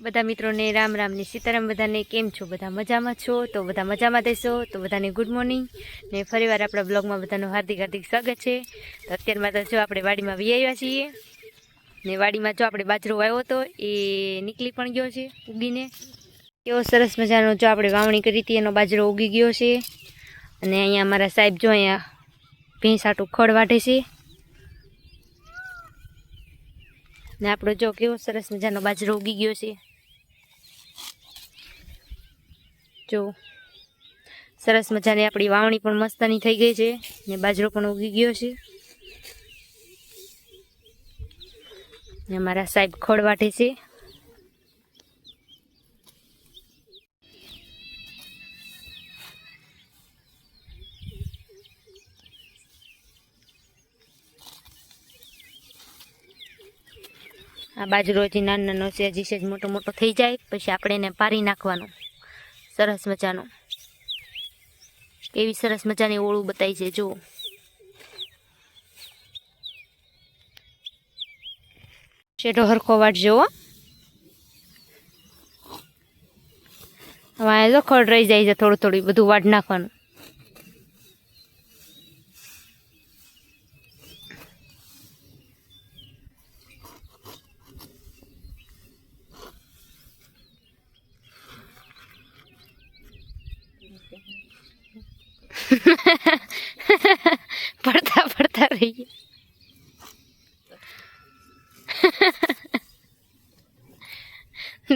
બધા મિત્રોને રામ રામની સીતારામ, બધાને કેમ છો? બધા મજામાં છો? તો બધા મજામાં દેશો. તો બધાને ગુડ મોર્નિંગ ને ફરીવાર આપણા બ્લોગમાં બધાનું હાર્દિક હાર્દિક સ્વાગત છે. તો અત્યારમાં તો જો આપણે વાડીમાં વી છીએ. ને વાડીમાં જો આપણે બાજરો વાવ્યો હતો એ નીકળી પણ ગયો છે ઉગીને. કેવો સરસ મજાનો જો આપણે વાવણી કરી હતી, એનો બાજરો ઉગી ગયો છે. અને અહીંયા અમારા સાહેબ જો અહીંયા ભેંસ આટું ખડ વાઢે છે. ને આપણો જો કેવો સરસ મજાનો બાજરો ઉગી ગયો છે. જો સરસ મજાની આપણી વાવણી પણ મસ્તની થઈ ગઈ છે ને બાજરો પણ ઉગી ગયો છે. ને અમારા સાહેબ ખોડ વાટે છે. આ બાજરો હજી નાનો નાનો છે હજી સેજ મોટો મોટો થઈ જાય, પછી આપણે એને પારી નાખવાનું, સરસ મજાનું. કેવી સરસ મજાની ઓળું બતાવી છે, જુઓ. શેઢો હરખો વાટ જુઓ. હવે ખડ રહી જાય છે થોડું થોડું બધું વાટ નાખવાનું. પડતા પડતા રહી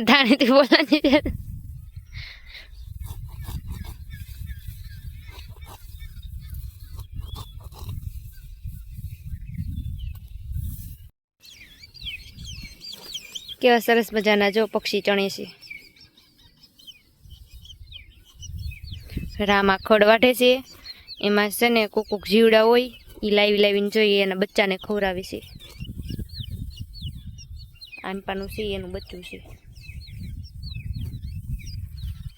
ધાણીથી બોલવાની જરૂર કેવા સરસ મજાના જો પક્ષી ચણે છે રામા ખડ વાઢે છે. એમાં છે ને કોક કોક જીવડા હોય એ લાવી લાવીને જોઈએ એના બચ્ચાને ખવડાવે છે. આંપાનું છે, એનું બચ્ચું છે.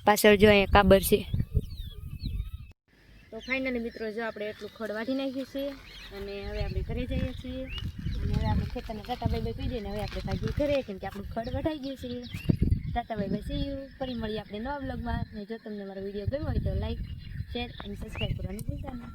પાછળ જો અહીંયા કાબર છે. તો ફાઇનલી મિત્રો જો આપણે એટલું ખડ વાઢી નાખ્યું છે અને હવે આપણે ઘરે જઈએ છીએ. અને હવે આપણે ખેતરને ટાટા બાઈ કહી દઈએ ને હવે આપણે ભાગી ઘરે, કેમ કે આપણું ખડ વટાઈ ગયું છે. Tata bye bye see you ફરી મળીએ આપણે નવા બ્લોગમાં ને જો તમને મારો વીડિયો ગમ્યો હોય તો લાઈક શેર અને સબસ્ક્રાઈબ કરવાનું ભૂલતા નહીં